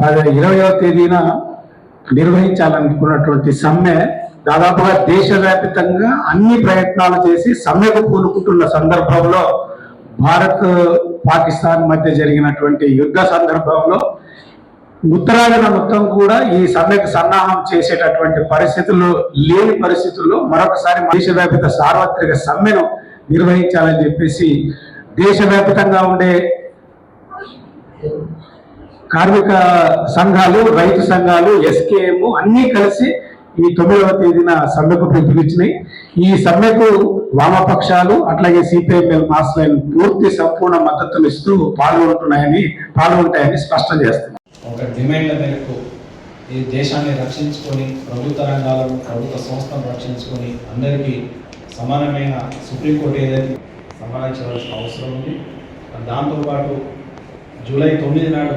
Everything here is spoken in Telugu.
పది ఇరవయో తేదీన నిర్వహించాలనుకున్నటువంటి సమ్మె దాదాపుగా దేశవ్యాప్తంగా అన్ని ప్రయత్నాలు చేసి సమ్మెకు పూనుకుంటున్న సందర్భంలో భారత్ పాకిస్తాన్ మధ్య జరిగినటువంటి యుద్ధ సందర్భంలో ఉత్తరాదిన మొత్తం కూడా ఈ సమ్మెకు సన్నాహం చేసేటటువంటి పరిస్థితులు లేని పరిస్థితుల్లో మరొకసారి దేశవ్యాప్త సార్వత్రిక సమ్మెను నిర్వహించాలని చెప్పేసి దేశవ్యాప్తంగా ఉండే కార్మిక సంఘాలు రైతు సంఘాలు ఎస్కేఎం అన్నీ కలిసి ఈ తొమ్మిదవ తేదీన సమ్మెకు పిలుపునిచ్చినాయి. ఈ సమ్మెకు వామపక్షాలు అట్లాగే సిపిఐఎంఎల్ మాస్ లైన్ పూర్తి సంపూర్ణ మద్దతులు ఇస్తూ పాల్గొంటున్నాయని పాల్గొంటాయని స్పష్టం చేస్తున్నారు ఒక డిమాండ్ల మేరకు ఈ దేశాన్ని రక్షించుకొని ప్రభుత్వ రంగాలను ప్రభుత్వ సంస్థను రక్షించుకొని అందరికీ సమానమైన సుప్రీంకోర్టు ఏదైతే సంపాదించవలసిన అవసరం ఉంది. దాంతోపాటు జూలై తొమ్మిది నాడు